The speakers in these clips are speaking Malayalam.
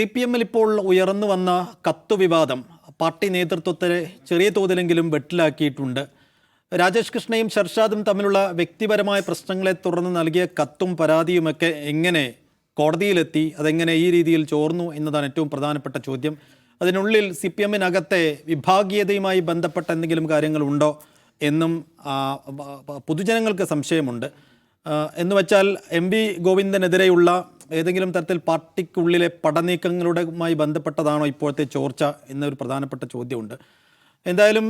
സി പി എമ്മിൽ ഇപ്പോൾ ഉയർന്നു വന്ന കത്തു വിവാദം പാർട്ടി നേതൃത്വത്തെ ചെറിയ തോതിലെങ്കിലും വെട്ടിലാക്കിയിട്ടുണ്ട്. രാജേഷ് കൃഷ്ണയും ഷർഷാദും തമ്മിലുള്ള വ്യക്തിപരമായ പ്രശ്നങ്ങളെ തുടർന്ന് നൽകിയ കത്തും പരാതിയുമൊക്കെ എങ്ങനെ കോടതിയിലെത്തി അതെങ്ങനെ ഈ രീതിയിൽ ചോർന്നു എന്നതാണ് ഏറ്റവും പ്രധാനപ്പെട്ട ചോദ്യം. അതിനുള്ളിൽ സി പി എമ്മിനകത്തെ വിഭാഗീയതയുമായി ബന്ധപ്പെട്ട എന്തെങ്കിലും കാര്യങ്ങളുണ്ടോ എന്നും പൊതുജനങ്ങൾക്ക് സംശയമുണ്ട്. എന്നുവച്ചാൽ എന്ന് വെച്ചാൽ എം വി ഗോവിന്ദനെതിരെയുള്ള ഏതെങ്കിലും തരത്തിൽ പാർട്ടിക്കുള്ളിലെ പടനീക്കങ്ങളുടെയുമായി ബന്ധപ്പെട്ടതാണോ ഇപ്പോഴത്തെ ചോർച്ച എന്നൊരു പ്രധാനപ്പെട്ട ചോദ്യമുണ്ട്. എന്തായാലും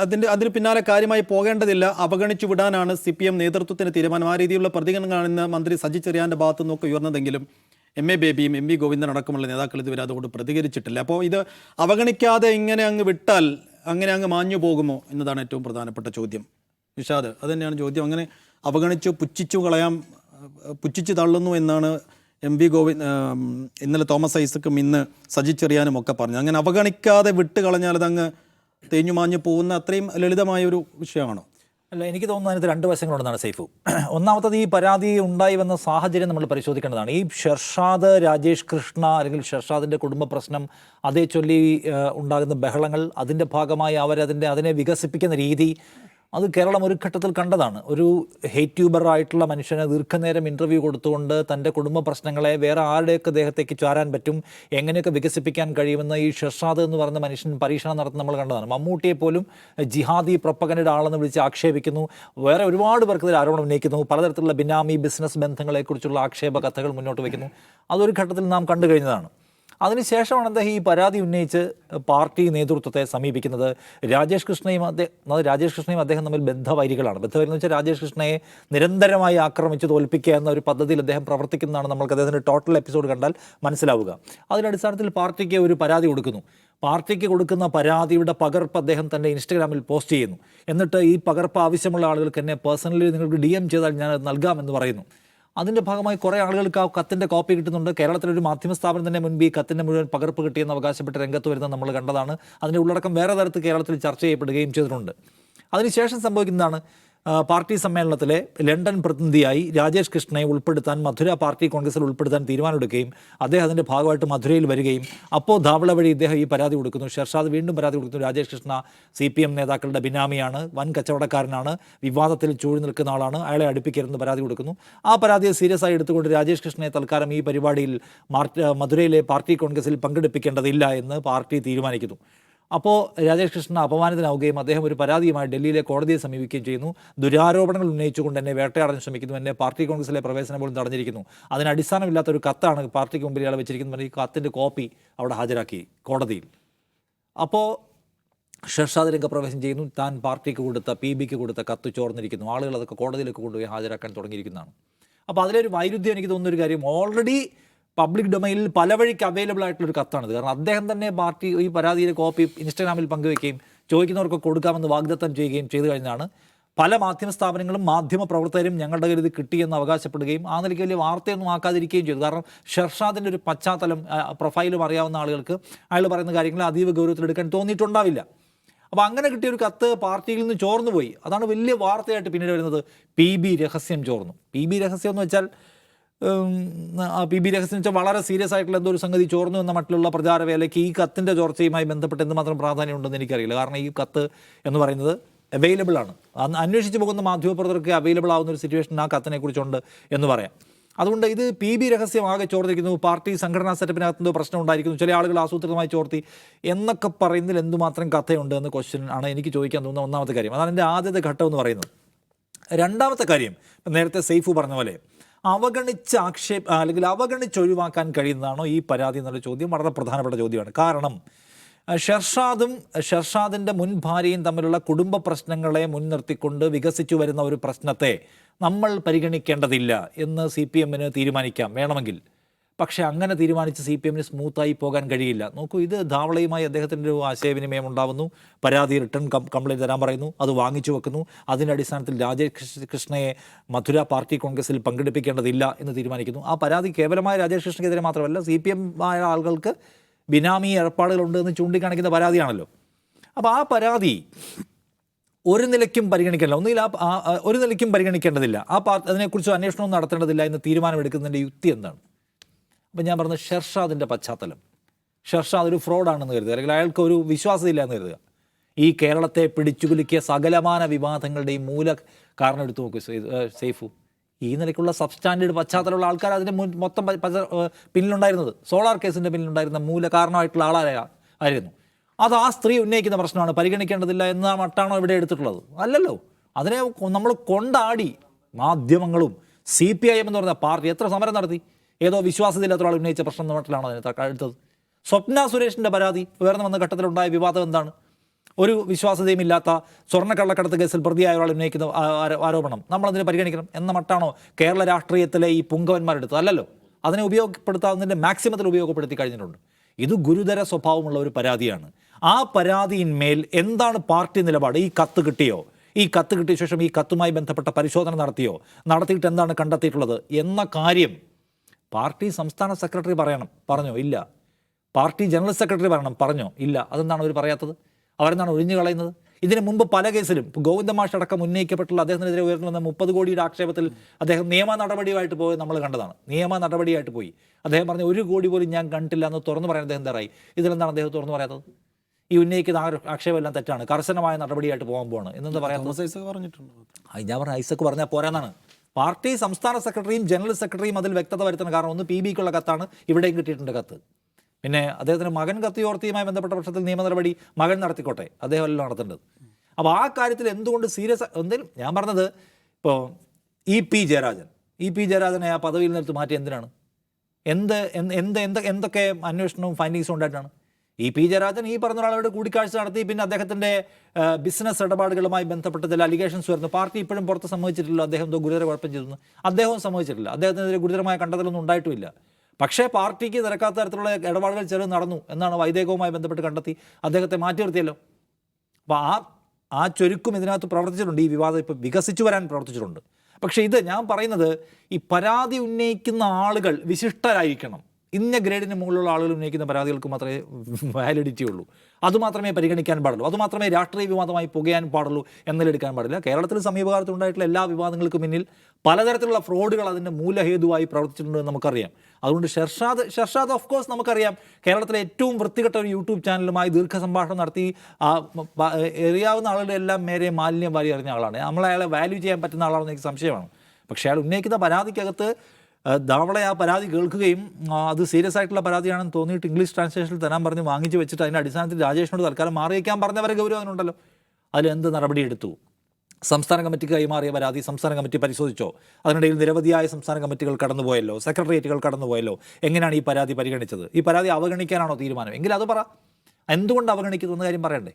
അതിന്റെ അതിന് പിന്നാലെ കാര്യമായി പോകേണ്ടതില്ല. അവഗണിച്ചു വിടാനാണ് സി പി എം നേതൃത്വത്തിന് തീരുമാനം. ആ രീതിയിലുള്ള പ്രതികരണങ്ങളാണ് ഇന്ന് മന്ത്രി സജി ചെറിയാന്റെ ഭാഗത്തു നിന്നൊക്കെ ഉയർന്നതെങ്കിലും എം എ ബേബിയും എം വി ഗോവിന്ദൻ അടക്കമുള്ള നേതാക്കൾ ഇതുവരെ അതുകൊണ്ട് പ്രതികരിച്ചിട്ടില്ല. അപ്പോൾ ഇത് അവഗണിക്കാതെ ഇങ്ങനെ അങ്ങ് വിട്ടാൽ അങ്ങനെ അങ്ങ് മാഞ്ഞു പോകുമോ എന്നതാണ് ഏറ്റവും പ്രധാനപ്പെട്ട ചോദ്യം. നിഷാദ് അത് തന്നെയാണ് ചോദ്യം. അങ്ങനെ അവഗണിച്ചു പുച്ഛിച്ചു കളയാം പുച്ഛിച്ചു തള്ളുന്നു എന്നാണ് എം വി ഗോവിന്ദ് ഇന്നലെ തോമസ് ഐസക്കും ഇന്ന് സജിച്ചെറിയാനും ഒക്കെ പറഞ്ഞു. അങ്ങനെ അവഗണിക്കാതെ വിട്ട് കളഞ്ഞാൽ അതങ്ങ് തേഞ്ഞു മാഞ്ഞു പോകുന്ന അത്രയും ലളിതമായ ഒരു വിഷയമാണോ? അല്ല എനിക്ക് തോന്നുന്നു അതിനകത്ത് രണ്ട് വശങ്ങളുണ്ടെന്നാണ് സൈഫു. ഒന്നാമത്തത് ഈ പരാതി ഉണ്ടായി വന്ന സാഹചര്യം നമ്മൾ പരിശോധിക്കേണ്ടതാണ്. ഈ ഷെർഷാദ് രാജേഷ് കൃഷ്ണ അല്ലെങ്കിൽ ഷെർഷാദിന്റെ കുടുംബ പ്രശ്നം അതേ ചൊല്ലി ഉണ്ടാകുന്ന ബഹളങ്ങൾ അതിന്റെ ഭാഗമായി അവരതിന്റെ അതിനെ വികസിപ്പിക്കുന്ന രീതി അത് കേരളം ഒരു ഘട്ടത്തിൽ കണ്ടതാണ്. ഒരു ഹെയ്റ്റ് ട്യൂബർ ആയിട്ടുള്ള മനുഷ്യന് ദീർഘനേരം ഇന്റർവ്യൂ കൊടുത്തുകൊണ്ട് തന്റെ കുടുംബ പ്രശ്നങ്ങളെ വേറെ ആരുടെയൊക്കെ ദേഹത്തേക്ക് ചാരാൻ പറ്റും എങ്ങനെയൊക്കെ വികസിപ്പിക്കാൻ കഴിയുമെന്ന് ഈ ഷെർഷാദ് എന്ന് പറയുന്ന മനുഷ്യൻ പരീക്ഷണം നടത്തുന്ന നമ്മൾ കണ്ടതാണ്. മമ്മൂട്ടിയെ പോലും ജിഹാദി പ്രപ്പകനയുടെ ആളെന്ന് വിളിച്ച് ആക്ഷേപിക്കുന്നു. വേറെ ഒരുപാട് പേർക്ക് ഇതിൽ ആരോപണം ഉന്നയിക്കുന്നു. പലതരത്തിലുള്ള ബിനാമി ബിസിനസ് ബന്ധങ്ങളെക്കുറിച്ചുള്ള ആക്ഷേപ കഥകൾ മുന്നോട്ട് വയ്ക്കുന്നു. അതൊരു ഘട്ടത്തിൽ നാം കണ്ടു കഴിഞ്ഞതാണ്. അതിനുശേഷമാണ് അദ്ദേഹം ഈ പരാതി ഉന്നയിച്ച് പാർട്ടി നേതൃത്വത്തെ സമീപിക്കുന്നത്? രാജേഷ് കൃഷ്ണയും അദ്ദേഹം രാജേഷ് കൃഷ്ണയും അദ്ദേഹം തമ്മിൽ ബന്ധവൈരികളാണ്. ബന്ധവൈരികൾ എന്ന് വെച്ചാൽ രാജേഷ് കൃഷ്ണയെ നിരന്തരമായി ആക്രമിച്ച് തോൽപ്പിക്കുക എന്ന ഒരു പദ്ധതിയിൽ അദ്ദേഹം പ്രവർത്തിക്കുന്നതാണ് നമ്മൾക്ക് അദ്ദേഹത്തിന്റെ ടോട്ടൽ എപ്പിസോഡ് കണ്ടാൽ മനസ്സിലാവുക. അതിനടിസ്ഥാനത്തിൽ പാർട്ടിക്ക് ഒരു പരാതി കൊടുക്കുന്നു. പാർട്ടിക്ക് കൊടുക്കുന്ന പരാതിയുടെ പകർപ്പ് അദ്ദേഹം തന്റെ ഇൻസ്റ്റഗ്രാമിൽ പോസ്റ്റ് ചെയ്യുന്നു. എന്നിട്ട് ഈ പകർപ്പ് ആവശ്യമുള്ള ആളുകൾക്ക് എന്നെ പേഴ്സണലി നിങ്ങൾക്ക് ഡി എം ചെയ്താൽ ഞാൻ നൽകാമെന്ന് പറയുന്നു. അതിന്റെ ഭാഗമായി കുറേ ആളുകൾക്ക് ആ കത്തിന്റെ കോപ്പി കിട്ടുന്നുണ്ട്. കേരളത്തിലൊരു മാധ്യമ സ്ഥാപനം തന്നെ മുൻപ് ഈ കത്തിന്റെ മുഴുവൻ പകർപ്പ് കിട്ടിയെന്ന് അവകാശപ്പെട്ട് രംഗത്ത് വരുന്നത് നമ്മൾ കണ്ടതാണ്. അതിന്റെ ഉള്ളടക്കം വേറെ തരത്തിൽ കേരളത്തിൽ ചർച്ച ചെയ്യപ്പെടുകയും ചെയ്തിട്ടുണ്ട്. അതിനുശേഷം സംഭവിക്കുന്നതാണ് പാർട്ടി സമ്മേളനത്തിലെ ലണ്ടൻ പ്രതിനിധിയായി രാജേഷ് കൃഷ്ണയെ ഉൾപ്പെടുത്താൻ മധുര പാർട്ടി കോൺഗ്രസിൽ ഉൾപ്പെടുത്താൻ തീരുമാനമെടുക്കുകയും അദ്ദേഹം അതിന്റെ ഭാഗമായിട്ട് മധുരയിൽ വരികയും അപ്പോൾ ധാവള വഴി ഇദ്ദേഹം ഈ പരാതി കൊടുക്കുന്നു. ഷെർഷാദ് വീണ്ടും പരാതി കൊടുക്കുന്നു. Rajesh Krishna C P M നേതാക്കളുടെ ബിനാമിയാണ്. വൻ കച്ചവടക്കാരനാണ്. വിവാദത്തിൽ ചൂഴി നിൽക്കുന്ന ആളാണ്. അയാളെ അടുപ്പിക്കരുതെന്ന് പരാതി കൊടുക്കുന്നു. ആ പരാതിയെ സീരിയസ് ആയി എടുത്തുകൊണ്ട് രാജേഷ് കൃഷ്ണയെ തൽക്കാലം ഈ പരിപാടിയിൽ മധുരയിലെ പാർട്ടി കോൺഗ്രസിൽ പങ്കെടുപ്പിക്കേണ്ടതില്ല എന്ന് പാർട്ടി തീരുമാനിക്കുന്നു. അപ്പോൾ രാജേഷ് കൃഷ്ണ അപമാനിതനാവുകയും അദ്ദേഹം ഒരു പരാതിയുമായി ഡൽഹിയിലെ കോടതിയെ സമീപിക്കുകയും ചെയ്യുന്നു. ദുരാരോപണങ്ങൾ ഉന്നയിച്ചുകൊണ്ട് എന്നെ വേട്ടയാടാൻ ശ്രമിക്കുന്നു. എന്നെ പാർട്ടി കോൺഗ്രസിലെ പ്രവേശനം പോലും തടഞ്ഞിരിക്കുന്നു. അതിന് അടിസ്ഥാനമില്ലാത്ത ഒരു കത്താണ് പാർട്ടിക്ക് മുമ്പിൽ ഇയാൾ വെച്ചിരിക്കുന്നത്. ഈ കത്തിന്റെ കോപ്പി അവിടെ ഹാജരാക്കി കോടതിയിൽ. അപ്പോൾ ഷർഷാദ് രംഗപ്രവേശം ചെയ്യുന്നു. താൻ പാർട്ടിക്ക് കൊടുത്ത പി ബിക്ക് കൊടുത്ത കത്ത് ചോർന്നിരിക്കുന്നു. ആളുകൾ അതൊക്കെ കോടതിയിലേക്ക് കൊണ്ടുപോയി ഹാജരാക്കാൻ തുടങ്ങിയിരിക്കുന്നതാണ്. അപ്പോൾ അതിലൊരു വൈരുദ്ധ്യം എനിക്ക് തോന്നുന്ന ഒരു കാര്യം. ഓൾറെഡി പബ്ലിക് ഡൊമൈനിൽ പല വഴിക്ക് അവൈലബിൾ ആയിട്ടുള്ളൊരു കത്താണിത് കാരണം അദ്ദേഹം തന്നെ പാർട്ടി ഈ പരാതിയിലെ കോപ്പി ഇൻസ്റ്റാഗ്രാമിൽ പങ്കുവയ്ക്കുകയും ചോദിക്കുന്നവർക്ക് കൊടുക്കാമെന്ന് വാഗ്ദത്തം ചെയ്യുകയും ചെയ്തു കഴിഞ്ഞാണ് പല മാധ്യമ സ്ഥാപനങ്ങളും മാധ്യമ പ്രവർത്തകരും ഞങ്ങളുടെ ഇത് കിട്ടിയെന്ന് അവകാശപ്പെടുകയും ആ നിലയ്ക്ക് വലിയ വാർത്തയൊന്നും ആക്കാതിരിക്കുകയും ചെയ്തു. കാരണം ഷെർഷാദിന്റെ ഒരു പശ്ചാത്തലം പ്രൊഫൈലും അറിയാവുന്ന ആളുകൾക്ക് അയാൾ പറയുന്ന കാര്യങ്ങൾ അതീവ ഗൗരവത്തിലെടുക്കാൻ തോന്നിയിട്ടുണ്ടാവില്ല. അപ്പോൾ അങ്ങനെ കിട്ടിയ ഒരു കത്ത് പാർട്ടിയിൽ നിന്ന് ചോർന്നു പോയി അതാണ് വലിയ വാർത്തയായിട്ട് പിന്നീട് വരുന്നത്. പി ബി രഹസ്യം ചോർന്നു. പി ബി രഹസ്യം എന്ന് വെച്ചാൽ പി ബി രഹസ്യം വെച്ചാൽ വളരെ സീരിയസ് ആയിട്ടുള്ള എന്തോ ഒരു സംഗതി ചോർന്നു എന്ന മട്ടിലുള്ള പ്രചാരവേലയ്ക്ക് ഈ കത്തിന്റെ ചോർച്ചയുമായി ബന്ധപ്പെട്ട് എന്തുമാത്രം പ്രാധാന്യമുണ്ടെന്ന് എനിക്കറിയില്ല. കാരണം ഈ കത്ത് എന്ന് പറയുന്നത് അവൈലബിൾ ആണ്. അന്വേഷിച്ച് പോകുന്ന മാധ്യമപ്രവർത്തകർക്ക് അവൈലബിൾ ആവുന്ന ഒരു സിറ്റുവേഷൻ ആ കത്തിനെ കുറിച്ചുണ്ട് എന്ന് പറയാം. അതുകൊണ്ട് ഇത് പി ബി രഹസ്യം ആകെ ചോർത്തിരിക്കുന്നു പാർട്ടി സംഘടനാ സെറ്റപ്പിനകത്ത് എന്തോ പ്രശ്നം ഉണ്ടായിരിക്കുന്നു. ചില ആളുകൾ ആസൂത്രിതമായി ചോർത്തി എന്നൊക്കെ പറയുന്നതിൽ എന്തുമാത്രം കഥയുണ്ട് എന്ന ക്വസ്റ്റ്യൻ ആണ് എനിക്ക് ചോദിക്കാൻ തോന്നുന്ന ഒന്നാമത്തെ കാര്യം. അതാണ് എന്റെ ആദ്യത്തെ ഘട്ടം എന്ന് പറയുന്നത്. രണ്ടാമത്തെ കാര്യം നേരത്തെ സെയ്ഫ് പറഞ്ഞ പോലെ അവഗണിച്ച് ആക്ഷേപ അല്ലെങ്കിൽ അവഗണിച്ച് ഒഴിവാക്കാൻ കഴിയുന്നതാണോ ഈ പരാതി എന്നുള്ള ചോദ്യം വളരെ പ്രധാനപ്പെട്ട ചോദ്യമാണ്. കാരണം ഷെർഷാദും ഷെർഷാദിന്റെ മുൻ ഭാര്യയും തമ്മിലുള്ള കുടുംബ പ്രശ്നങ്ങളെ മുൻനിർത്തിക്കൊണ്ട് വികസിച്ചു വരുന്ന ഒരു പ്രശ്നത്തെ നമ്മൾ പരിഗണിക്കേണ്ടതില്ല എന്ന് സി പി എമ്മിന് തീരുമാനിക്കാം. വേണമെങ്കിൽ പക്ഷേ അങ്ങനെ തീരുമാനിച്ച് സി പി എമ്മിന് സ്മൂത്തായി പോകാൻ കഴിയില്ല. നോക്കൂ ഇത് ധാവളയുമായി അദ്ദേഹത്തിന്റെ ഒരു ആശയവിനിമയം ഉണ്ടാവുന്നു. പരാതി റിട്ടേൺ കംപ്ലയിന്റ് തരാൻ പറയുന്നു. അത് വാങ്ങിച്ചു വെക്കുന്നു. അതിന്റെ അടിസ്ഥാനത്തിൽ രാജേഷ് കൃഷ്ണയെ മധുര പാർട്ടി കോൺഗ്രസിൽ പങ്കെടുപ്പിക്കേണ്ടതില്ല എന്ന് തീരുമാനിക്കുന്നു. ആ പരാതി കേവലമായ രാജേഷ് കൃഷ്ണയ്ക്കെതിരെ മാത്രമല്ല സി പി എം ആയ ആളുകൾക്ക് ബിനാമി ഏർപ്പാടുകളുണ്ട് എന്ന് ചൂണ്ടിക്കാണിക്കുന്ന പരാതിയാണല്ലോ. അപ്പോൾ ആ പരാതി ഒരു നിലയ്ക്കും പരിഗണിക്കേണ്ട ഒന്നുകിൽ ആ ഒരു നിലയ്ക്കും പരിഗണിക്കേണ്ടതില്ല. ആ പാർട്ടി അതിനെക്കുറിച്ച് അന്വേഷണവും നടത്തേണ്ടതില്ല എന്ന് തീരുമാനമെടുക്കുന്നതിന്റെ യുക്തി എന്താണ്? അപ്പം ഞാൻ പറഞ്ഞ ഷെർഷാദിന്റെ പശ്ചാത്തലം. ഷെർഷാദ് ഒരു ഫ്രോഡാണെന്ന് കരുതുക അല്ലെങ്കിൽ അയാൾക്ക് ഒരു വിശ്വാസമില്ല എന്ന് കരുതുക. ഈ കേരളത്തെ പിടിച്ചുകുലുക്കിയ സകലമാന വിവാദങ്ങളുടെയും മൂല കാരണം എടുത്തു നോക്കൂ സേഫു. ഈ നിലയ്ക്കുള്ള സബ്സ്റ്റാൻഡേർഡ് പശ്ചാത്തലമുള്ള ആൾക്കാർ അതിന്റെ മുൻ മൊത്തം പിന്നിലുണ്ടായിരുന്നത്. സോളാർ കേസിന്റെ പിന്നിലുണ്ടായിരുന്ന മൂല കാരണമായിട്ടുള്ള ആളായ ആയിരുന്നു അത് ആ സ്ത്രീ ഉന്നയിക്കുന്ന പ്രശ്നമാണ്. പരിഗണിക്കേണ്ടതില്ല എന്ന മട്ടാണോ ഇവിടെ എടുത്തിട്ടുള്ളത്? അല്ലല്ലോ. അതിനെ നമ്മൾ കൊണ്ടാടി മാധ്യമങ്ങളും സി പി ഐ എം എന്ന് പറഞ്ഞ പാർട്ടി എത്ര സമരം നടത്തി? ഏതോ വിശ്വാസത്തില്ലാത്ത ഒരാൾ ഉന്നയിച്ച പ്രശ്നം നോട്ടിലാണോ അതിനെ ത- എടുത്തത് സ്വപ്ന സുരേഷിന്റെ പരാതി ഉയർന്നു വന്ന ഘട്ടത്തിലുണ്ടായ വിവാദം എന്താണ്? ഒരു വിശ്വാസതയും ഇല്ലാത്ത സ്വർണക്കള്ളക്കടത്ത് കേസിൽ പ്രതിയായ ഒരാൾ ഉന്നയിക്കുന്ന ആരോപണം. നമ്മളതിനെ പരിഗണിക്കണം എന്ന മട്ടാണോ കേരള രാഷ്ട്രീയത്തിലെ ഈ പുങ്കവന്മാരെടുത്തത്? അല്ലല്ലോ. അതിനെ ഉപയോഗപ്പെടുത്താവുന്നതിന്റെ മാക്സിമത്തിൽ ഉപയോഗപ്പെടുത്തി കഴിഞ്ഞിട്ടുണ്ട്. ഇത് ഗുരുതര സ്വഭാവമുള്ള ഒരു പരാതിയാണ്. ആ പരാതിയിന്മേൽ എന്താണ് പാർട്ടി നിലപാട്? ഈ കത്ത് കിട്ടിയോ? ഈ കത്ത് കിട്ടിയ ശേഷം ഈ കത്തുമായി ബന്ധപ്പെട്ട പരിശോധന നടത്തിയോ? നടത്തിയിട്ട് എന്താണ് കണ്ടെത്തിയിട്ടുള്ളത്? എന്ന കാര്യം പാർട്ടി സംസ്ഥാന സെക്രട്ടറി പറയണം. പറഞ്ഞോ? ഇല്ല. പാർട്ടി ജനറൽ സെക്രട്ടറി പറയണം. പറഞ്ഞോ? ഇല്ല. അതെന്താണ് അവർ പറയാത്തത്? അവരെന്താണ് ഒഴിഞ്ഞു കളയുന്നത്? ഇതിന് മുമ്പ് പല കേസിലും ഇപ്പോൾ ഗോവിന്ദ മാഷ് അടക്കം ഉന്നയിക്കപ്പെട്ടുള്ള അദ്ദേഹത്തിനെതിരെ ഉയർന്നു മുപ്പത് കോടിയുടെ ആക്ഷേപത്തിൽ അദ്ദേഹം നിയമ നടപടിയുമായിട്ട് പോയി നമ്മൾ കണ്ടതാണ്. നിയമ നടപടിയായിട്ട് പോയി. അദ്ദേഹം പറഞ്ഞ ഒരു കോടി പോലും ഞാൻ കണ്ടില്ല എന്ന് തുറന്നു പറയാൻ അദ്ദേഹം തയ്യാറായി. ഇതിലെന്താണ് അദ്ദേഹം തുറന്നു പറയാത്തത്? ഈ ഉന്നയിക്കുന്ന ആ ആക്ഷേപമെല്ലാം തെറ്റാണ്. കർശനമായ നടപടിയായിട്ട് പോകാൻ പോവാണ്. എന്നെന്താ പറയാ പറഞ്ഞിട്ടുണ്ട്. ഞാൻ പറഞ്ഞ ഐസക്ക് പറഞ്ഞാൽ പോരാന്നാണ്. പാർട്ടി സംസ്ഥാന സെക്രട്ടറിയും ജനറൽ സെക്രട്ടറിയും അതിൽ വ്യക്തത വരുത്തുന്ന കാരണം ഒന്ന് പി ബിക്കുള്ള കത്താണ് ഇവിടെയും കിട്ടിയിട്ടുണ്ട് കത്ത്. പിന്നെ അദ്ദേഹത്തിന് മകൻ കത്തിയോർത്തിയുമായി ബന്ധപ്പെട്ട പക്ഷത്തിൽ നിയമ നടപടി മകൻ നടത്തിക്കോട്ടെ. അദ്ദേഹം എല്ലാം നടത്തേണ്ടത്. അപ്പോൾ ആ കാര്യത്തിൽ എന്തുകൊണ്ട് സീരിയസ് എന്തെങ്കിലും ഞാൻ പറഞ്ഞത് ഇപ്പോൾ E P Jayarajan. E P ജയരാജനെ ആ പദവിയിൽ നിർത്തി മാറ്റി എന്തിനാണ്? എന്ത് എന്ത് എന്ത് എന്ത് എന്തൊക്കെ അന്വേഷണവും ഫൈൻഡിങ്സും ഉണ്ടായിട്ടാണ്? ഇ പി ജയരാജൻ ഈ പറഞ്ഞ ഒരാളോട് കൂടിക്കാഴ്ച നടത്തി പിന്നെ അദ്ദേഹത്തിന്റെ ബിസിനസ് ഇടപാടുകളുമായി ബന്ധപ്പെട്ട ചില അലിഗേഷൻസ് വരുന്നു പാർട്ടി ഇപ്പോഴും പുറത്ത് സമ്മതിച്ചിട്ടില്ല. അദ്ദേഹം എന്തോ ഗുരുതര കുഴപ്പം ചെയ്തു അദ്ദേഹവും സമ്മതിച്ചിട്ടില്ല. അദ്ദേഹത്തിനെതിരെ ഗുരുതരമായ കണ്ടെത്തലൊന്നും ഉണ്ടായിട്ടുമില്ല പക്ഷേ പാർട്ടിക്ക് നിരക്കാത്ത തരത്തിലുള്ള ഇടപാടുകൾ ചെറു നടന്നു എന്നാണ് വൈദേകവുമായി ബന്ധപ്പെട്ട് കണ്ടെത്തി അദ്ദേഹത്തെ മാറ്റി നിർത്തിയല്ലോ. അപ്പോൾ ആ ആ ചുരുക്കും ഇതിനകത്ത് പ്രവർത്തിച്ചിട്ടുണ്ട്. ഈ വിവാദം ഇപ്പോൾ വികസിച്ചു വരാൻ പ്രവർത്തിച്ചിട്ടുണ്ട്. പക്ഷേ ഇത് ഞാൻ പറയുന്നത് ഈ പരാതി ഉന്നയിക്കുന്ന ആളുകൾ വിശിഷ്ടരായിരിക്കണം. ഇന്ന ഗ്രേഡിന് മുകളിലുള്ള ആളുകൾ ഉന്നയിക്കുന്ന പരാതികൾക്ക് മാത്രമേ വാലിഡിറ്റി ഉള്ളൂ. അതുമാത്രമേ പരിഗണിക്കാൻ പാടുള്ളൂ. അതുമാത്രമേ രാഷ്ട്രീയ വിവാദമായി പുകയാൻ പാടുള്ളൂ എന്നതിലെടുക്കാൻ പാടില്ല. കേരളത്തിൽ സമീപകാലത്ത് ഉണ്ടായിട്ടുള്ള എല്ലാ വിവാദങ്ങൾക്കും പിന്നിൽ പലതരത്തിലുള്ള ഫ്രോഡുകൾ അതിന്റെ മൂലഹേതുവായി പ്രവർത്തിച്ചിട്ടുണ്ടെന്ന് നമുക്കറിയാം. അതുകൊണ്ട് ഷെർഷാദ് ഷെർഷാദ് ഓഫ് കോഴ്സ് നമുക്കറിയാം. കേരളത്തിലെ ഏറ്റവും വൃത്തികെട്ട ഒരു യൂട്യൂബ് ചാനലുമായി ദീർഘസംഭാഷണം നടത്തി എറിയാവുന്ന ആളുടെ എല്ലാം മേരെ മാലിന്യം വാരി അറിഞ്ഞ ആളാണ്. നമ്മൾ അയാളെ വാല്യൂ ചെയ്യാൻ പറ്റുന്ന ആളാണെന്ന് എനിക്ക് സംശയമാണ്. പക്ഷേ അയാൾ ഉന്നയിക്കുന്ന പരാതിക്കകത്ത് ധാവളെ ആ പരാതി കേൾക്കുകയും അത് സീരിയസ് ആയിട്ടുള്ള പരാതിയാണെന്ന് തോന്നിയിട്ട് ഇംഗ്ലീഷ് ട്രാൻസ്ലേഷനിൽ തരാൻ പറഞ്ഞ് വാങ്ങിച്ച് വെച്ചിട്ട് അതിന്റെ അടിസ്ഥാനത്തിൽ രാജേഷിനോട് തൽക്കാലം മാറിയേക്കാൻ പറഞ്ഞവരെ ഗൗരവം അതിനുണ്ടല്ലോ അതിലെന്ത് നടപടി എടുത്തു? സംസ്ഥാന കമ്മിറ്റിക്ക് കൈമാറിയ പരാതി സംസ്ഥാന കമ്മിറ്റി പരിശോധിച്ചോ? അതിനിടയിൽ നിരവധിയായ സംസ്ഥാന കമ്മിറ്റികൾ കടന്നുപോയല്ലോ സെക്രട്ടേറിയറ്റുകൾ കടന്നുപോയല്ലോ. എങ്ങനെയാണ് ഈ പരാതി പരിഗണിച്ചത്? ഈ പരാതി അവഗണിക്കാനാണോ തീരുമാനം? എങ്കിൽ അത് പറ. എന്തുകൊണ്ട് അവഗണിക്കുന്നു എന്ന കാര്യം പറയണ്ടേ?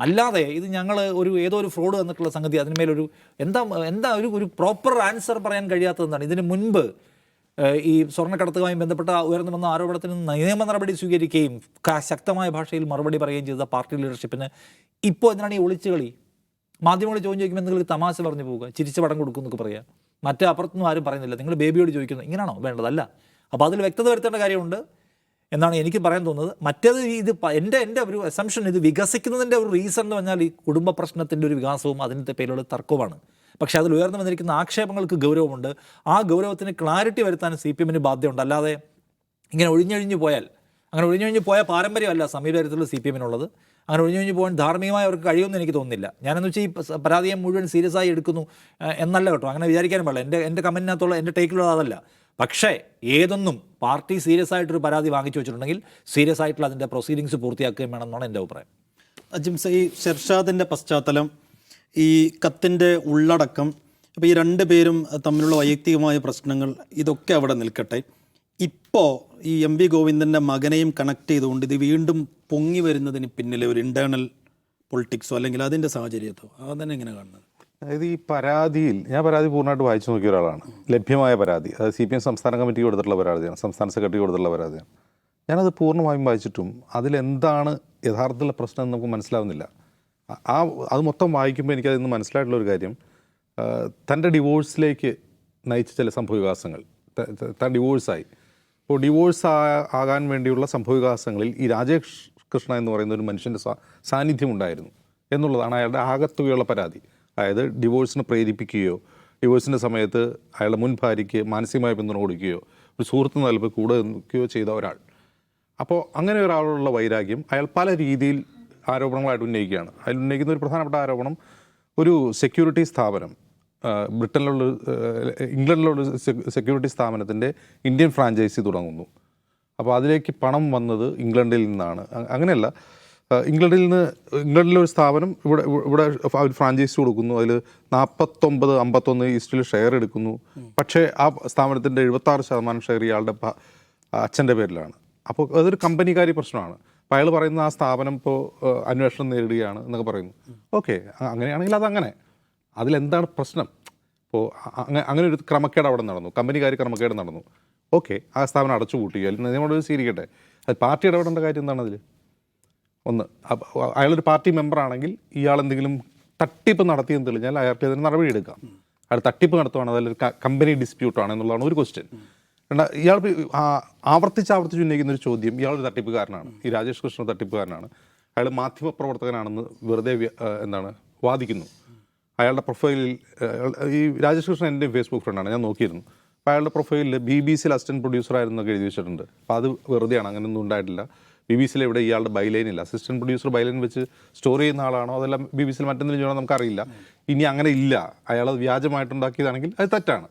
അല്ലാതെ ഇത് ഞങ്ങൾ ഒരു ഏതോ ഒരു ഫ്രോഡ് തന്നിട്ടുള്ള സംഗതി അതിന്മേലൊരു എന്താ എന്താ ഒരു ഒരു പ്രോപ്പർ ആൻസർ പറയാൻ കഴിയാത്തതെന്നാണ് ഇതിന് മുൻപ് ഈ സ്വർണക്കടത്തുമായി ബന്ധപ്പെട്ട ഉയർന്നു വന്ന ആരോപണത്തിന് നിയമ നടപടി സ്വീകരിക്കുകയും ശക്തമായ ഭാഷയിൽ മറുപടി പറയുകയും ചെയ്ത പാർട്ടി ലീഡർഷിപ്പിന് ഇപ്പോൾ എന്തിനാണ് ഈ ഒളിച്ചുകളി മാധ്യമങ്ങൾ ചോദ്യം ചോദിക്കുമ്പോൾ എന്തെങ്കിലും തമാശ പറഞ്ഞു പോവുക ചിരിച്ച പടം കൊടുക്കും എന്നൊക്കെ പറയുക. മറ്റേ അപ്പുറത്തൊന്നും ആരും പറയുന്നില്ല. നിങ്ങൾ ബേബിയോട് ചോദിക്കുന്നു ഇങ്ങനെയാണോ വേണ്ടതല്ല അപ്പോൾ അതിൽ വ്യക്തത വരുത്തേണ്ട കാര്യമുണ്ട് എന്നാണ് എനിക്ക് പറയാൻ തോന്നുന്നത്. മറ്റേത് ഇത് എന്റെ എന്റെ ഒരു അസംഷൻ ഇത് വികസിക്കുന്നതിന്റെ ഒരു റീസൺ എന്ന് പറഞ്ഞാൽ ഈ കുടുംബ പ്രശ്നത്തിന്റെ ഒരു വികാസവും അതിന്റെ പേരിലുള്ള തർക്കവുമാണ്. പക്ഷേ അതിൽ ഉയർന്നു വന്നിരിക്കുന്ന ആക്ഷേപങ്ങൾക്ക് ഗൗരവമുണ്ട്. ആ ഗൗരവത്തിന് ക്ലാരിറ്റി വരുത്താൻ സി പി എമ്മിന് ബാധ്യതയുണ്ട്. അല്ലാതെ ഇങ്ങനെ ഒഴിഞ്ഞൊഴിഞ്ഞു പോയാൽ അങ്ങനെ ഒഴിഞ്ഞൊഴിഞ്ഞു പോയ പാരമ്പര്യമല്ല സമീപകാര്യത്തിലുള്ള സി പി എമ്മിനുള്ളത് അങ്ങനെ ഒഴിഞ്ഞൊഴിഞ്ഞു പോകാൻ ധാർമ്മികമായി അവർക്ക് കഴിയുമെന്ന് എനിക്ക് തോന്നുന്നില്ല. ഞാനെന്ന് വെച്ചാൽ ഈ പരാതിയെ മുഴുവൻ സീരിയസ് ആയി എടുക്കുന്നു എന്നല്ല കേട്ടോ. അങ്ങനെ വിചാരിക്കാനും പാടില്ല. എന്റെ എന്റെ കമന്റിനകത്തുള്ള എന്റെ ടേക്കിലുള്ള അതല്ല. പക്ഷേ ഏതൊന്നും പാർട്ടി സീരിയസ് ആയിട്ടൊരു പരാതി വാങ്ങിച്ചു വെച്ചിട്ടുണ്ടെങ്കിൽ സീരിയസ് ആയിട്ടുള്ള അതിന്റെ പ്രൊസീഡിങ്സ് പൂർത്തിയാക്കുകയും വേണം എന്നാണ് എന്റെ അഭിപ്രായം. അജിംസ ഈ ഷെർഷാദിന്റെ പശ്ചാത്തലം ഈ കത്തിന്റെ ഉള്ളടക്കം അപ്പോൾ ഈ രണ്ട് പേരും തമ്മിലുള്ള വൈയക്തികമായ പ്രശ്നങ്ങൾ ഇതൊക്കെ അവിടെ നിൽക്കട്ടെ. ഇപ്പോൾ ഈ എം വി ഗോവിന്ദന്റെ മകനെയും കണക്ട് ചെയ്തുകൊണ്ട് ഇത് വീണ്ടും പൊങ്ങി വരുന്നതിന് പിന്നിലെ ഒരു ഇന്റേർണൽ പൊളിറ്റിക്സോ അല്ലെങ്കിൽ അതിന്റെ സാഹചര്യത്തോ അതന്നെ എങ്ങനെ കാണുന്നത്? അതായത് ഈ പരാതിയിൽ ഞാൻ പരാതി പൂർണമായിട്ട് വായിച്ചു നോക്കിയ ഒരാളാണ്. ലഭ്യമായ പരാതി. അത് സി പി എം സംസ്ഥാന കമ്മിറ്റി കൊടുത്തിട്ടുള്ള പരാതിയാണ്. സംസ്ഥാന സെക്രട്ടറി കൊടുത്തിട്ടുള്ള പരാതിയാണ്. ഞാനത് പൂർണമായും വായിച്ചിട്ടും അതിലെന്താണ് യഥാർത്ഥത്തിലുള്ള പ്രശ്നം എന്ന് നമുക്ക് മനസ്സിലാവുന്നില്ല. ആ- അത് മൊത്തം വായിക്കുമ്പോൾ എനിക്കതിൽ നിന്ന് മനസ്സിലായിട്ടുള്ള ഒരു കാര്യം. തന്റെ ഡിവോഴ്സിലേക്ക് നയിച്ച ചില സംഭവവികാസങ്ങൾ. താൻ ഡിവോഴ്സായി. അപ്പോൾ ഡിവോഴ്സ് ആകാൻ വേണ്ടിയുള്ള സംഭവവികാസങ്ങളിൽ ഈ രാജേഷ് കൃഷ്ണ എന്ന് പറയുന്ന ഒരു മനുഷ്യന്റെ സാന്നിധ്യം ഉണ്ടായിരുന്നു എന്നുള്ളതാണ് അയാളുടെ ആകത്തുകയുള്ള പരാതി. അതായത് ഡിവോഴ്സിന് പ്രേരിപ്പിക്കുകയോ ഡിവോഴ്സിന്റെ സമയത്ത് അയാളുടെ മുൻ ഭാര്യയ്ക്ക് മാനസികമായ പിന്തുണ കൊടുക്കുകയോ ഒരു സുഹൃത്ത് നിലപ്പ് കൂടെ നിൽക്കുകയോ ചെയ്ത ഒരാൾ. അപ്പോൾ അങ്ങനെ ഒരാളുള്ള വൈരാഗ്യം അയാൾ പല രീതിയിൽ ആരോപണങ്ങളായിട്ട് ഉന്നയിക്കുകയാണ്. അതിൽ ഉന്നയിക്കുന്ന ഒരു പ്രധാനപ്പെട്ട ആരോപണം ഒരു സെക്യൂരിറ്റി സ്ഥാപനം ബ്രിട്ടനിലുള്ള ഇംഗ്ലണ്ടിലുള്ള സെക്യൂരിറ്റി സ്ഥാപനത്തിന്റെ ഇന്ത്യൻ ഫ്രാഞ്ചൈസി തുടങ്ങുന്നു. അപ്പോൾ അതിലേക്ക് പണം വന്നത് ഇംഗ്ലണ്ടിൽ നിന്നാണ്. അങ്ങനെയല്ല ഇംഗ്ലണ്ടിൽ നിന്ന് ഇംഗ്ലണ്ടിലെ ഒരു സ്ഥാപനം ഇവിടെ ഇവിടെ ഫ്രാഞ്ചൈസി കൊടുക്കുന്നു. അതിൽ നാൽപ്പത്തൊമ്പത് അമ്പത്തൊന്ന് ഈസ്റ്റിൽ ഷെയർ എടുക്കുന്നു. പക്ഷേ ആ സ്ഥാപനത്തിന്റെ എഴുപത്താറ് ശതമാനം ഷെയർ ഇയാളുടെ അച്ഛന്റെ പേരിലാണ്. അപ്പോൾ അതൊരു കമ്പനിക്കാരി പ്രശ്നമാണ്. അപ്പോൾ അയാൾ പറയുന്ന ആ സ്ഥാപനം ഇപ്പോൾ അന്വേഷണം നേരിടുകയാണ് എന്നൊക്കെ പറയുന്നു. ഓക്കെ അങ്ങനെയാണെങ്കിൽ അതങ്ങനെ. അതിലെന്താണ് പ്രശ്നം? ഇപ്പോൾ അങ്ങനെ ഒരു ക്രമക്കേട് അവിടെ നടന്നു. കമ്പനിക്കാർ ക്രമക്കേട് നടന്നു. ഓക്കെ ആ സ്ഥാപനം അടച്ചു കൂട്ടി അല്ലെങ്കിൽ നിയമോട് സ്വീകരിക്കട്ടെ അത് പാർട്ടി ഇടപെടേണ്ട കാര്യം എന്താണ് അതിൽ ഒന്ന് അയാളൊരു പാർട്ടി മെമ്പറാണെങ്കിൽ ഇയാൾ എന്തെങ്കിലും തട്ടിപ്പ് നടത്തിയെന്ന് തെളിഞ്ഞാൽ അയാൾക്ക് അതിന് നടപടി എടുക്കാം അയാൾ തട്ടിപ്പ് നടത്തുവാണ് അതല്ല കമ്പനി ഡിസ്പ്യൂട്ടാണ് എന്നുള്ളതാണ് ഒരു ക്വസ്റ്റ്യൻ. രണ്ടാ ഇയാൾ ആവർത്തിച്ച് ആവർത്തിച്ച് ഉന്നയിക്കുന്ന ഒരു ചോദ്യം ഇയാൾ ഒരു തട്ടിപ്പുകാരനാണ്. ഈ രാജേഷ് കൃഷ്ണ തട്ടിപ്പുകാരനാണ്. അയാൾ മാധ്യമ പ്രവർത്തകനാണെന്ന് വെറുതെ എന്താണ് വാദിക്കുന്നു. അയാളുടെ പ്രൊഫൈലിൽ ഈ രാജേഷ് കൃഷ്ണൻ എന്റെ ഫേസ്ബുക്ക് ഫ്രണ്ടാണ് ഞാൻ നോക്കിയിരുന്നു. അപ്പോൾ അയാളുടെ പ്രൊഫൈലിൽ ബി ബി സിയിൽ അസിസ്റ്റന്റ് പ്രൊഡ്യൂസർ ആയിരുന്നൊക്കെ എഴുതി വെച്ചിട്ടുണ്ട്. അപ്പോൾ അത് വെറുതെയാണ് അങ്ങനെയൊന്നും ഉണ്ടായിട്ടില്ല. ബി ബി സിയിൽ ഇവിടെ ഇയാളുടെ ബൈലൈൻ ഇല്ല. അസിസ്റ്റന്റ് പ്രൊഡ്യൂസർ ബൈലൈൻ വെച്ച് സ്റ്റോർ ചെയ്യുന്ന ആളാണോ അതെല്ലാം ബി ബി സിയിൽ മറ്റെന്തെങ്കിലും ചെയ്യണോ നമുക്കറിയില്ല. ഇനി അങ്ങനെ ഇല്ല. അയാൾ വ്യാജമായിട്ടുണ്ടാക്കിയതാണെങ്കിൽ അത് തെറ്റാണ്.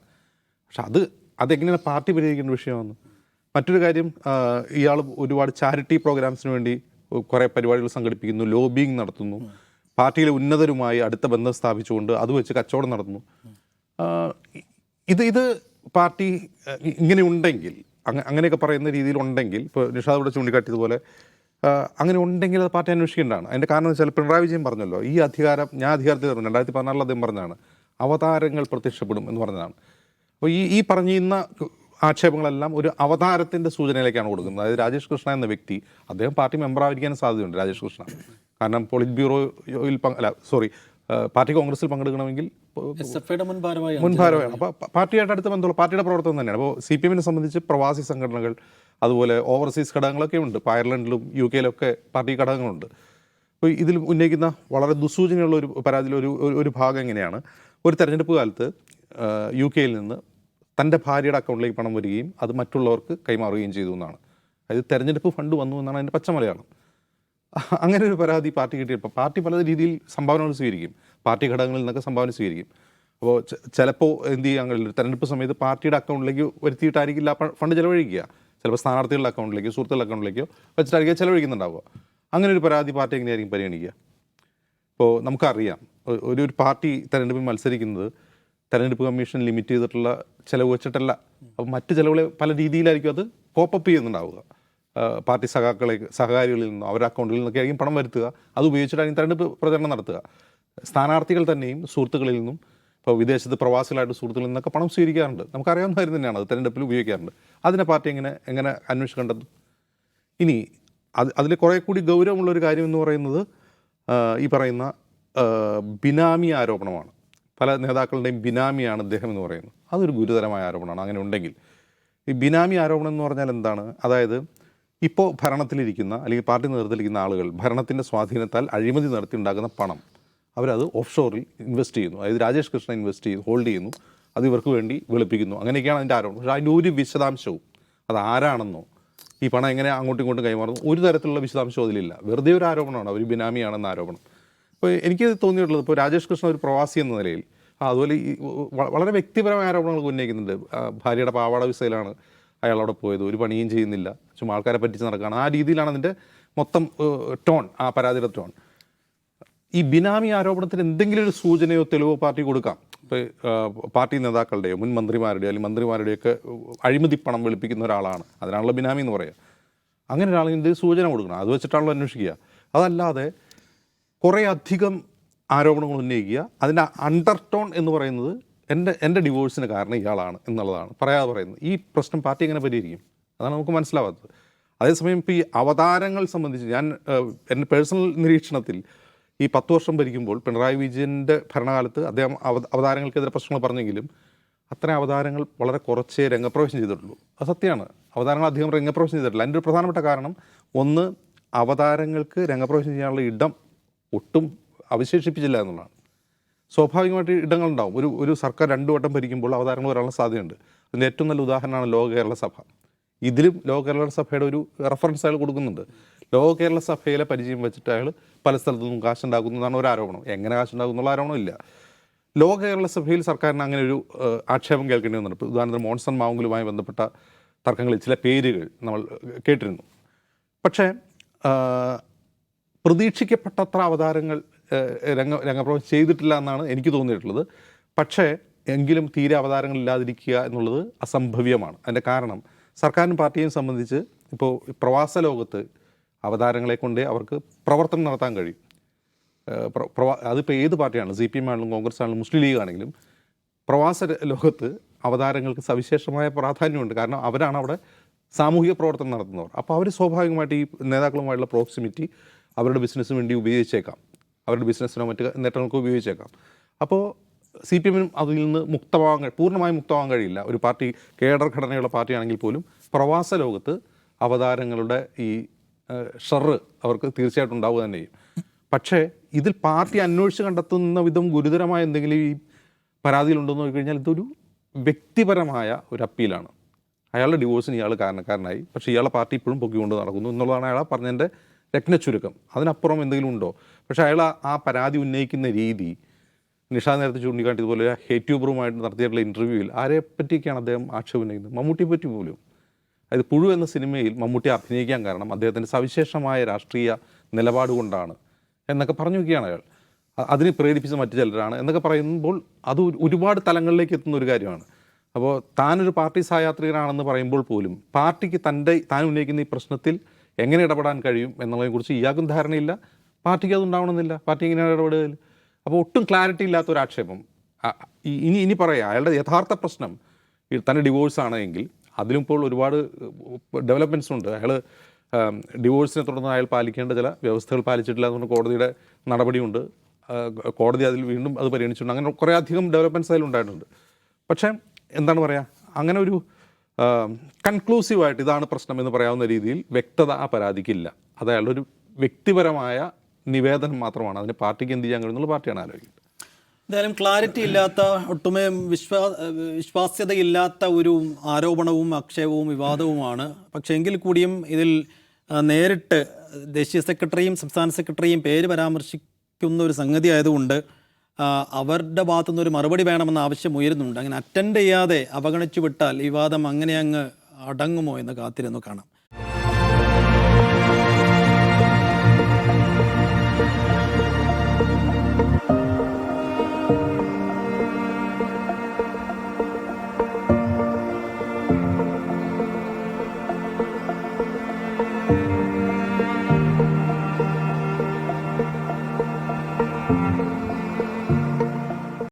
പക്ഷെ അത് അതെങ്ങനെയാണ് പാർട്ടി പരിഹരിക്കേണ്ട വിഷയമാണ് മറ്റൊരു കാര്യം ഇയാൾ ഒരുപാട് ചാരിറ്റി പ്രോഗ്രാംസിന് വേണ്ടി കുറേ പരിപാടികൾ സംഘടിപ്പിക്കുന്നു ലോബിങ് നടത്തുന്നു. പാർട്ടിയിലെ ഉന്നതരുമായി അടുത്ത ബന്ധം സ്ഥാപിച്ചുകൊണ്ട് അത് വെച്ച് കച്ചവടം നടത്തുന്നു. ഇത് ഇത് പാർട്ടി ഇങ്ങനെ ഉണ്ടെങ്കിൽ അങ്ങനെയൊക്കെ പറയുന്ന രീതിയിൽ ഉണ്ടെങ്കിൽ ഇപ്പോൾ നിഷാദ് ഇവിടെ ചൂണ്ടിക്കാട്ടിയതുപോലെ അങ്ങനെ ഉണ്ടെങ്കിൽ അത് പാർട്ടി അന്വേഷിക്കേണ്ടതാണ്. അതിന്റെ കാരണം വെച്ചാൽ പിണറായി വിജയൻ പറഞ്ഞല്ലോ ഈ അധികാരം ഞാൻ അധികാരത്തിൽ രണ്ടായിരത്തി പതിനാറിൽ അദ്ദേഹം പറഞ്ഞതാണ് അവതാരങ്ങൾ പ്രത്യക്ഷപ്പെടും എന്ന് പറഞ്ഞതാണ്. അപ്പോൾ ഈ ഈ പറഞ്ഞിരുന്ന ആക്ഷേപങ്ങളെല്ലാം ഒരു അവതാരത്തിന്റെ സൂചനയിലേക്കാണ് കൊടുക്കുന്നത്. അതായത് രാജേഷ് കൃഷ്ണ എന്ന വ്യക്തി അദ്ദേഹം പാർട്ടി മെമ്പർ ആയിരിക്കാൻ സാധ്യതയുണ്ട് രാജേഷ് കൃഷ്ണ. കാരണം പോളിറ്റ് ബ്യൂറോയിൽ പങ്ക അല്ല സോറി പാർട്ടി കോൺഗ്രസിൽ പങ്കെടുക്കണമെങ്കിൽ മുൻഭാരമാണ് അപ്പോൾ പാർട്ടിയായിട്ട് അടുത്ത ബന്ധമുള്ള പാർട്ടിയുടെ പ്രവർത്തനം തന്നെയാണ്. അപ്പോൾ സി പി എമ്മിനെ സംബന്ധിച്ച് പ്രവാസി സംഘടനകൾ അതുപോലെ ഓവർസീസ് ഘടകങ്ങളൊക്കെ ഉണ്ട്. ഇപ്പോൾ അയർലൻഡിലും യു കെയിലൊക്കെ പാർട്ടി ഘടകങ്ങളുണ്ട്. അപ്പോൾ ഇതിൽ ഉന്നയിക്കുന്ന വളരെ ദുസൂചനയുള്ള ഒരു പരാതിയിൽ ഒരു ഭാഗം എങ്ങനെയാണ്? ഒരു തെരഞ്ഞെടുപ്പ് കാലത്ത് യു കെയിൽ നിന്ന് തന്റെ ഭാര്യയുടെ അക്കൗണ്ടിലേക്ക് പണം വരികയും അത് മറ്റുള്ളവർക്ക് കൈമാറുകയും ചെയ്തു എന്നാണ്. അതായത് തെരഞ്ഞെടുപ്പ് ഫണ്ട് വന്നു എന്നാണ് അതിന്റെ പച്ച മലയാളം. അങ്ങനെ ഒരു പരാതി പാർട്ടി കിട്ടിയപ്പോൾ പാർട്ടി പല രീതിയിൽ സംഭാവനകൾ സ്വീകരിക്കും. പാർട്ടി ഘടകങ്ങളിൽ നിന്നൊക്കെ സംഭാവന സ്വീകരിക്കും. അപ്പോൾ ചിലപ്പോൾ എന്ത് ചെയ്യാൻ തെരഞ്ഞെടുപ്പ് സമയത്ത് പാർട്ടിയുടെ അക്കൗണ്ടിലേക്ക് വരുത്തിയിട്ടായിരിക്കില്ല ഫണ്ട് ചിലവഴിക്കുക. ചിലപ്പോൾ സ്ഥാനാർത്ഥികളുടെ അക്കൗണ്ടിലേക്കോ സുഹൃത്തുക്കളുടെ അക്കൗണ്ടിലേക്കോ വെച്ചിട്ടായിരിക്കും ചിലവഴിക്കുന്നുണ്ടാവുക. അങ്ങനെ ഒരു പരാതി പാർട്ടി എങ്ങനെയായിരിക്കും പരിഗണിക്കുക? ഇപ്പോൾ നമുക്കറിയാം. ഒരു ഒരു പാർട്ടി തെരഞ്ഞെടുപ്പിൽ മത്സരിക്കുന്നത് തെരഞ്ഞെടുപ്പ് കമ്മീഷൻ ലിമിറ്റ് ചെയ്തിട്ടുള്ള ചിലവ് വെച്ചിട്ടല്ല. അപ്പം മറ്റ് ചിലവുകളെ പല രീതിയിലായിരിക്കും അത് പോപ്പപ്പ് ചെയ്യുന്നുണ്ടാവുക. പാർട്ടി സഹാക്കളെ സഹകാരികളിൽ നിന്നോ അവരുടെ അക്കൗണ്ടിൽ നിന്നൊക്കെ ആയിരിക്കും പണം വരുത്തുക. അത് ഉപയോഗിച്ചിട്ടായിരിക്കും തെരഞ്ഞെടുപ്പ് പ്രചരണം നടത്തുക. സ്ഥാനാർത്ഥികൾ തന്നെയും സുഹൃത്തുക്കളിൽ നിന്നും ഇപ്പോൾ വിദേശത്ത് പ്രവാസികളായിട്ട് സുഹൃത്തുക്കളിൽ നിന്നൊക്കെ പണം സ്വീകരിക്കാറുണ്ട്. നമുക്കറിയാവുന്ന കാര്യം തന്നെയാണ് അത് തെരഞ്ഞെടുപ്പിൽ ഉപയോഗിക്കാറുണ്ട്. അതിനെ പാർട്ടി എങ്ങനെ എങ്ങനെ അന്വേഷിച്ച് കണ്ടെത്തും ഇനി അത് അതിൽ കുറേ കൂടി ഗൗരവമുള്ളൊരു കാര്യം എന്ന് പറയുന്നത് ഈ പറയുന്ന ബിനാമി ആരോപണമാണ്. പല നേതാക്കളുടെയും ബിനാമിയാണ് അദ്ദേഹം എന്ന് പറയുന്നത്. അതൊരു ഗുരുതരമായ ആരോപണമാണ്. അങ്ങനെ ഉണ്ടെങ്കിൽ ഈ ബിനാമി ആരോപണം എന്ന് പറഞ്ഞാൽ എന്താണ്? അതായത് ഇപ്പോൾ ഭരണത്തിലിരിക്കുന്ന അല്ലെങ്കിൽ പാർട്ടി നേതൃത്വത്തിലിരിക്കുന്ന ആളുകൾ ഭരണത്തിന്റെ സ്വാധീനത്താൽ അഴിമതി നടത്തി ഉണ്ടാകുന്ന പണം അവരത് ഓഫ് ഷോറിൽ ഇൻവെസ്റ്റ് ചെയ്യുന്നു. അതായത് രാജേഷ് കൃഷ്ണ ഇൻവെസ്റ്റ് ചെയ്ത് ഹോൾഡ് ചെയ്യുന്നു. അത് ഇവർക്ക് വേണ്ടി വെളുപ്പിക്കുന്നു. അങ്ങനെയൊക്കെയാണ് അതിന്റെ ആരോപണം. പക്ഷേ അതിന്റെ ഒരു വിശദാംശവും അത് ആരാണെന്നോ ഈ പണം എങ്ങനെ അങ്ങോട്ടും ഇങ്ങോട്ടും കൈമാറുന്നു ഒരു തരത്തിലുള്ള വിശദാംശവും അതിലില്ല. വെറുതെ ഒരു ആരോപണമാണ്. അവർ ബിനാമിയാണെന്ന ആരോപണം. അപ്പോൾ എനിക്ക് തോന്നിയിട്ടുള്ളത് ഇപ്പോൾ രാജേഷ് കൃഷ്ണ ഒരു പ്രവാസി എന്ന നിലയിൽ അതുപോലെ ഈ വളരെ വ്യക്തിപരമായ ആരോപണങ്ങൾ ഉന്നയിക്കുന്നുണ്ട്. ഭാര്യയുടെ പാവാട വിസയിലാണ് അയാൾ അവിടെ പോയത്. ഒരു പണിയും ചെയ്യുന്നില്ല. ചുമ്മാ ആൾക്കാരെ പറ്റിച്ച് നടക്കുകയാണ് ആ രീതിയിലാണ് അതിന്റെ മൊത്തം ടോൺ ആ പരാതിയുടെ ടോൺ. ഈ ബിനാമി ആരോപണത്തിന് എന്തെങ്കിലും ഒരു സൂചനയോ തെളിവോ പാർട്ടി കൊടുക്കാം. ഇപ്പോൾ പാർട്ടി നേതാക്കളുടെയോ മുൻ മന്ത്രിമാരുടെയോ അല്ലെങ്കിൽ മന്ത്രിമാരുടെയൊക്കെ അഴിമതി പണം വെളുപ്പിക്കുന്ന ഒരാളാണ്. അതിനാണല്ലോ ബിനാമി എന്ന് പറയുക. അങ്ങനെ ഒരാളിന് സൂചന കൊടുക്കണം. അത് വെച്ചിട്ടാണല്ലോ അന്വേഷിക്കുക. അതല്ലാതെ കുറേ അധികം ആരോപണങ്ങൾ ഉന്നയിക്കുക. അതിന്റെ അണ്ടർ ടോൺ എന്ന് പറയുന്നത് എന്റെ എന്റെ ഡിവോഴ്സിന് കാരണം ഇയാളാണ് എന്നുള്ളതാണ്. പറയാതെ പറയുന്നത്. ഈ പ്രശ്നം പാർട്ടി എങ്ങനെ പരിഹരിക്കും? അതാണ് നമുക്ക് മനസ്സിലാവാത്തത്. അതേസമയം ഇപ്പോൾ ഈ അവതാരങ്ങൾ സംബന്ധിച്ച് ഞാൻ എന്റെ പേഴ്സണൽ നിരീക്ഷണത്തിൽ ഈ പത്ത് വർഷം ഭരിക്കുമ്പോൾ പിണറായി വിജയന്റെ ഭരണകാലത്ത് അദ്ദേഹം അവ അവതാരങ്ങൾക്കെതിരെ പ്രശ്നങ്ങൾ പറഞ്ഞെങ്കിലും അത്തരം അവതാരങ്ങൾ വളരെ കുറച്ചേ രംഗപ്രവേശം ചെയ്തിട്ടുള്ളൂ. അത് സത്യമാണ്. അവതാരങ്ങൾ അധികം രംഗപ്രവേശം ചെയ്തിട്ടില്ല. അതിന്റെ ഒരു പ്രധാനപ്പെട്ട കാരണം ഒന്ന് അവതാരങ്ങൾക്ക് രംഗപ്രവേശം ചെയ്യാനുള്ള ഇടം ഒട്ടും അവശേഷിപ്പിച്ചില്ല എന്നുള്ളതാണ്. സ്വാഭാവികമായിട്ട് ഇടങ്ങളുണ്ടാവും. ഒരു ഒരു സർക്കാർ രണ്ടു വട്ടം ഭരിക്കുമ്പോൾ അവതാരങ്ങൾ വരാനുള്ള സാധ്യതയുണ്ട്. അതിന്റെ ഏറ്റവും നല്ല ഉദാഹരണമാണ് ലോക കേരള സഭ. ഇതിലും ലോക കേരള സഭയുടെ ഒരു റെഫറൻസ് അയാൾ കൊടുക്കുന്നുണ്ട്. ലോക കേരള സഭയിലെ പരിചയം വെച്ചിട്ട് അയാൾ പല സ്ഥലത്തു നിന്നും കാശുണ്ടാക്കുന്നതാണ് ഒരു ആരോപണം. എങ്ങനെ കാശുണ്ടാക്കുന്നുള്ള ആരോപണം ഇല്ല. ലോക കേരള സഭയിൽ സർക്കാരിന് അങ്ങനെ ഒരു ആക്ഷേപം കേൾക്കേണ്ടി വന്നിട്ടുണ്ട്. ഉദാഹരണത്തിന് മോൺസൺ മാവുങ്കലുമായി ബന്ധപ്പെട്ട തർക്കങ്ങളിൽ ചില പേരുകൾ നമ്മൾ കേട്ടിരുന്നു. പക്ഷേ പ്രതീക്ഷിക്കപ്പെട്ടത്ര അവതാരങ്ങൾ രംഗ രംഗപ്രവേശം ചെയ്തിട്ടില്ല എന്നാണ് എനിക്ക് തോന്നിയിട്ടുള്ളത്. പക്ഷേ എങ്കിലും തീരെ അവതാരങ്ങൾ ഇല്ലാതിരിക്കുക എന്നുള്ളത് അസംഭവ്യമാണ്. അതിന്റെ കാരണം സർക്കാരിനും പാർട്ടിയെയും സംബന്ധിച്ച് ഇപ്പോൾ പ്രവാസ ലോകത്ത് അവതാരങ്ങളെ കൊണ്ട് അവർക്ക് പ്രവർത്തനം നടത്താൻ കഴിയും. പ്രവാ അതിപ്പോൾ ഏത് പാർട്ടിയാണ്? സി പി എം ആണെങ്കിലും കോൺഗ്രസ് ആണെങ്കിലും മുസ്ലിം ലീഗ് ആണെങ്കിലും പ്രവാസ ലോകത്ത് അവതാരങ്ങൾക്ക് സവിശേഷമായ പ്രാധാന്യമുണ്ട്. കാരണം അവരാണ് അവിടെ സാമൂഹിക പ്രവർത്തനം നടത്തുന്നവർ. അപ്പോൾ അവർ സ്വാഭാവികമായിട്ട് ഈ നേതാക്കളുമായിട്ടുള്ള പ്രോക്സിമിറ്റി അവരുടെ ബിസിനസ്സിന് വേണ്ടി ഉപയോഗിച്ചേക്കാം. അവരുടെ ബിസിനസ്സിനോ മറ്റ് നേട്ടങ്ങൾക്ക് ഉപയോഗിച്ചേക്കാം. അപ്പോൾ സി പി എമ്മിനും അതിൽ നിന്ന് മുക്തമാകാൻ പൂർണമായും മുക്തമാകാൻ കഴിയില്ല. ഒരു പാർട്ടി കേഡർ ഘടനയുള്ള പാർട്ടിയാണെങ്കിൽ പോലും പ്രവാസ ലോകത്ത് അവതാരങ്ങളുടെ ഈ ഷറ് അവർക്ക് തീർച്ചയായിട്ടും ഉണ്ടാവുക തന്നെ ചെയ്യും. പക്ഷേ ഇതിൽ പാർട്ടി അന്വേഷിച്ച് കണ്ടെത്തുന്ന വിധം ഗുരുതരമായ എന്തെങ്കിലും ഈ പരാതിയിലുണ്ടെന്ന് നോക്കിക്കഴിഞ്ഞാൽ ഇതൊരു വ്യക്തിപരമായ ഒരു അപ്പീലാണ്. അയാളുടെ ഡിവോഴ്സിന് ഇയാൾ കാരണക്കാരനായി. പക്ഷേ ഇയാളെ പാർട്ടി ഇപ്പോഴും പൊക്കിക്കൊണ്ട് നടക്കുന്നു. എന്നുള്ളതാണ് അയാൾ പറഞ്ഞതിന്റെ രത്നച്ചുരുക്കം അതിനപ്പുറം എന്തെങ്കിലും ഉണ്ടോ? പക്ഷേ അയാൾ ആ- പരാതി ഉന്നയിക്കുന്ന രീതി നിഷാ നേരത്തെ ചൂണ്ടിക്കാട്ടിയതുപോലെ ഹേറ്റ് ഹേറ്റ്യൂബറുമായിട്ട് നടത്തിയിട്ടുള്ള ഇന്റർവ്യൂവിൽ ആരെ പറ്റിയൊക്കെയാണ് അദ്ദേഹം ആക്ഷേപം ഉന്നയിക്കുന്നത്? മമ്മൂട്ടിയെ പറ്റി പോലും. അതായത് പുഴു എന്ന സിനിമയിൽ മമ്മൂട്ടി അഭിനയിക്കാൻ കാരണം അദ്ദേഹത്തിന്റെ സവിശേഷമായ രാഷ്ട്രീയ നിലപാട് കൊണ്ടാണ് എന്നൊക്കെ പറഞ്ഞു നോക്കിയാണ് അയാൾ. അതിനെ പ്രേരിപ്പിച്ച മറ്റു ചിലരാണ് എന്നൊക്കെ പറയുമ്പോൾ അത് ഒരുപാട് തലങ്ങളിലേക്ക് എത്തുന്ന ഒരു കാര്യമാണ്. അപ്പോൾ താനൊരു പാർട്ടി സഹയാത്രികനാണെന്ന് പറയുമ്പോൾ പോലും പാർട്ടിക്ക് തന്റെ താൻ ഉന്നയിക്കുന്ന ഈ പ്രശ്നത്തിൽ എങ്ങനെ ഇടപെടാൻ കഴിയും എന്നുള്ളതിനെക്കുറിച്ച് ഇയാൾക്കും ധാരണയില്ല. പാർട്ടിക്ക് അത് ഉണ്ടാവണമെന്നില്ല. പാർട്ടി എങ്ങനെയാണ് ഇടപെടുകയിൽ? അപ്പോൾ ഒട്ടും ക്ലാരിറ്റി ഇല്ലാത്ത ഒരു ആക്ഷേപം. ഇനി ഇനി പറയാം. അയാളുടെ യഥാർത്ഥ പ്രശ്നം തന്റെ ഡിവോഴ്സ് ആണ് എങ്കിൽ അതിലും ഇപ്പോൾ ഒരുപാട് ഡെവലപ്മെന്റ്സ് ഉണ്ട്. അയാൾ ഡിവോഴ്സിനെ തുടർന്ന് അയാൾ പാലിക്കേണ്ട ചില വ്യവസ്ഥകൾ പാലിച്ചിട്ടില്ല എന്ന് പറഞ്ഞ് കോടതിയുടെ നടപടിയുണ്ട്. കോടതി അതിൽ വീണ്ടും അത് പരിഗണിച്ചിട്ടുണ്ട്. അങ്ങനെ കുറേ അധികം ഡെവലപ്മെന്റ്സ് അതിലുണ്ടായിട്ടുണ്ട്. പക്ഷേ എന്താണ് പറയുക അങ്ങനെ ഒരു കൺക്ലൂസീവായിട്ട് ഇതാണ് പ്രശ്നം എന്ന് പറയാവുന്ന രീതിയിൽ വ്യക്തത ആ പരാതിക്കില്ല. അത് ഒരു വ്യക്തിപരമായ നിവേദനം മാത്രമാണ്. അതിന് പാർട്ടിക്ക് എന്ത് ചെയ്യാൻ കഴിയുന്നുള്ള പാർട്ടിയാണ് ആലോചിക്കുന്നത്. എന്തായാലും ക്ലാരിറ്റി ഇല്ലാത്ത ഒട്ടുമേ വിശ്വാ വിശ്വാസ്യതയില്ലാത്ത ഒരു ആരോപണവും ആക്ഷേപവും വിവാദവുമാണ്. പക്ഷേ എങ്കിൽ കൂടിയും ഇതിൽ നേരിട്ട് ദേശീയ സെക്രട്ടറിയും സംസ്ഥാന സെക്രട്ടറിയും പേര് പരാമർശിക്കുന്ന ഒരു സംഗതി ആയതുകൊണ്ട് അവരുടെ ഭാഗത്തുനിന്ന് ഒരു മറുപടി വേണമെന്ന ആവശ്യം ഉയരുന്നുണ്ട്. അങ്ങനെ അറ്റൻഡ് ചെയ്യാതെ അവഗണിച്ചു വിട്ടാൽ ഈ വാദം അങ്ങനെ അങ്ങ് അടങ്ങുമോ എന്ന് കാത്തിരുന്നു കാണാം.